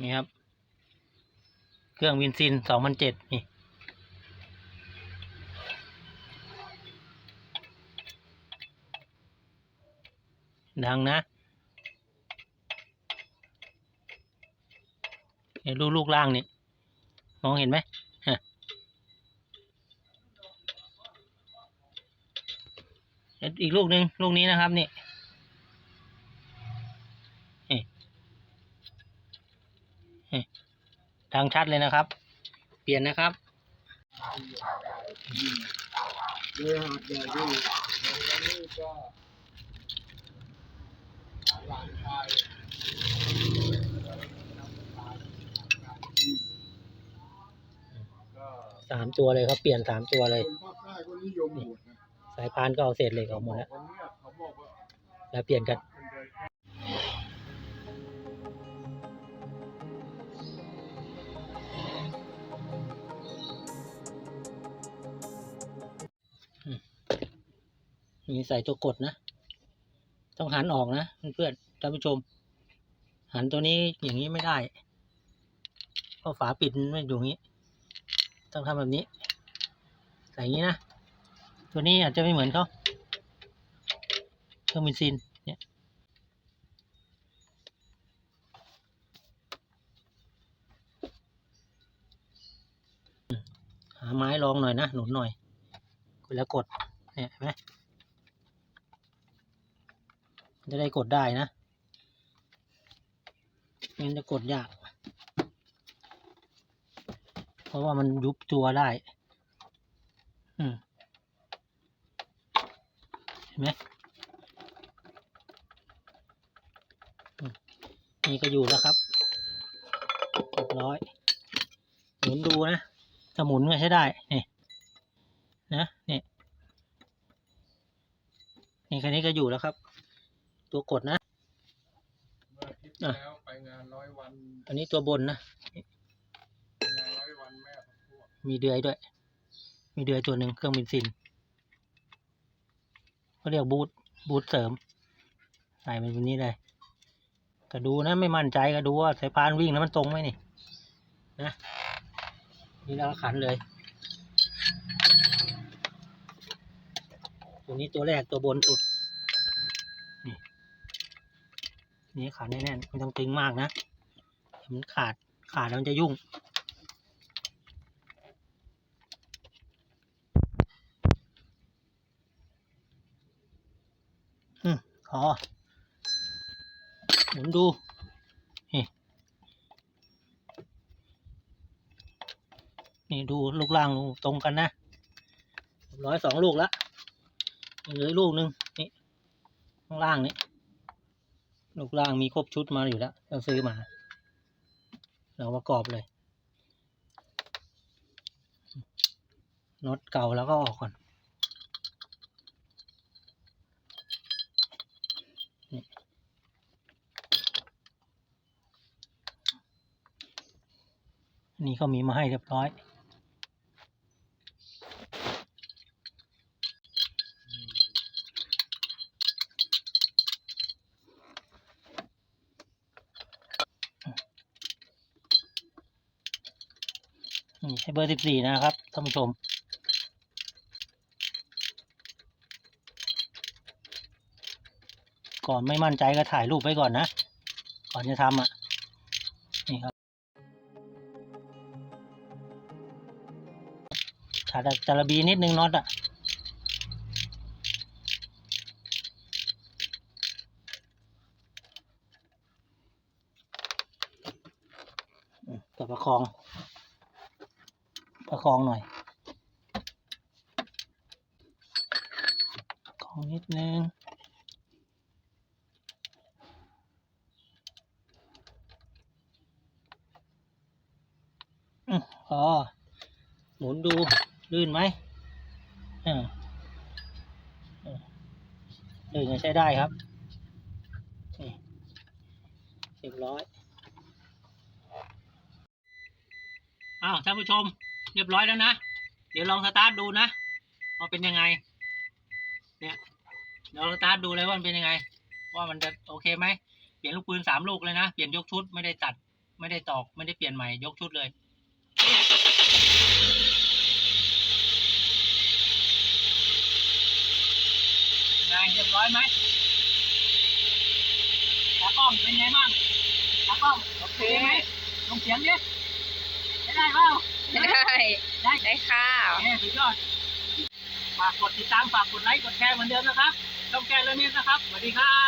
นี่ครับ เครื่องวินซินสองพันเจ็ดนี่ ดังนะเห็ลูกลูกล่างนี่ มองเห็นไหมฮะเห็นอีกลูกหนึ่งลูกนี้นะครับนี่นี่ ดังชัดเลยนะครับ เปลี่ยนนะครับเรือหาดใหญ่ที่วันนี้ก็หลานชายก็สามตัวเลยครับเปลี่ยนสามตัวเลยคนภาคใต้ก็นิยมหมดนะสายพานก็เอาเศษเหล็กออกหมดแล้ววันเนี้ยเขาบอกว่าแล้วเปลี่ยนกันเป็นเดิน มีใส่ตัวกดนะ ต้องหันออกนะเพื่อนท่านผู้ชม หันตัวนี้อย่างนี้ไม่ได้เพราะฝาปิดมันไม่อยู่งนี้ ต้องทำแบบนี้ ใส่งนี้นะ ตัวนี้อาจจะไม่เหมือนเขาเครื่องบินซินเนี่ยหาไม้รองหน่อยนะ หนุนหน่อยแล้วกดเนี่ยเห็นไหม จะได้กดได้นะงั้นจะกดยาก เพราะว่ามันยุบตัวได้ อืมเห็นไหมมนี่ก็อยู่แล้วครับเรียบร้อย หมุนดูนะถ้าหมุนก็ใช้ได้ นี่ นะ นี่นี่แค่นี้ก็อยู่แล้วครับ ตัวกดนะเมื่ออาทิตย์ที่แล้วไปงานร้อยวันอันนี้ตัวบนนะไปงานร้อยวันแม่พักพวกมีเดือยด้วย มีเดือยตัวหนึ่งเครื่องบินซินเขาเรียกบูทบูทเสริม ใส่เป็นแบบนี้เลยก็ดูนะไม่มั่นใจก็ดูว่าสายพานวิ่งแล้วมันตรงไหมนี่นะนี่แล้วก็ขันเลย ตัวนี้ตัวแรกตัวบนสุด นี่ นี่ขันแน่นๆไม่ต้องตึงมากนะมันขาดขาดแล้วมันจะยุ่ง อืมขอหมุนดูนี่นี่ดูลูกล่างตรงกันนะร้อยสองลูกละยังเหลือลูกหนึ่งนี่ข้างล่างนี่ ลูกล่างมีครบชุดมาอยู่แล้วเราซื้อมา เราประกอบเลยน็อตเก่าแล้วก็ออกก่อนนนี้เขามีมาให้เรียบร้อย นี่ใช้เบอร์สิบสี่นะครับท่านผู้ชม ก่อนไม่มั่นใจก็ถ่ายรูปไว้ก่อนนะ ก่อนจะทำอะ นี่ครับขาดจาระบีนิดนึงน็อตอะอืมก็ประคอง ประคองหน่อยประคองนิดนึงอืมพอหมุนดูลื่นไหมอ่าอ่าลื่นก็ใช้ได้ครับเรียบร้อย อ้าว ท่านผู้ชม เรียบร้อยแล้วนะ เดี๋ยวลองสตาร์ทดูนะว่าเป็นยังไง เนี่ยเดี๋ยวสตาร์ทดูเลยว่ามันเป็นยังไง ว่ามันจะโอเคไหมเปลี่ยนลูกปืนสามลูกเลยนะ เปลี่ยนยกชุดไม่ได้ตัด ไม่ได้ตอก ไม่ได้เปลี่ยนใหม่ยกชุดเลยไงเรียบร้อยไหมตากล้องเป็นไงบ้างตากล้องโอเคไหมลงเสียงดิไม่ได้เปล่า ได้ ได้ได้ค่ะแม่สุดยอดฝากกดติดตามฝากกดไลค์กดแชร์เหมือนเดิมนะครับ ต้องแก้เรื่องนี้นะครับ สวัสดีครับ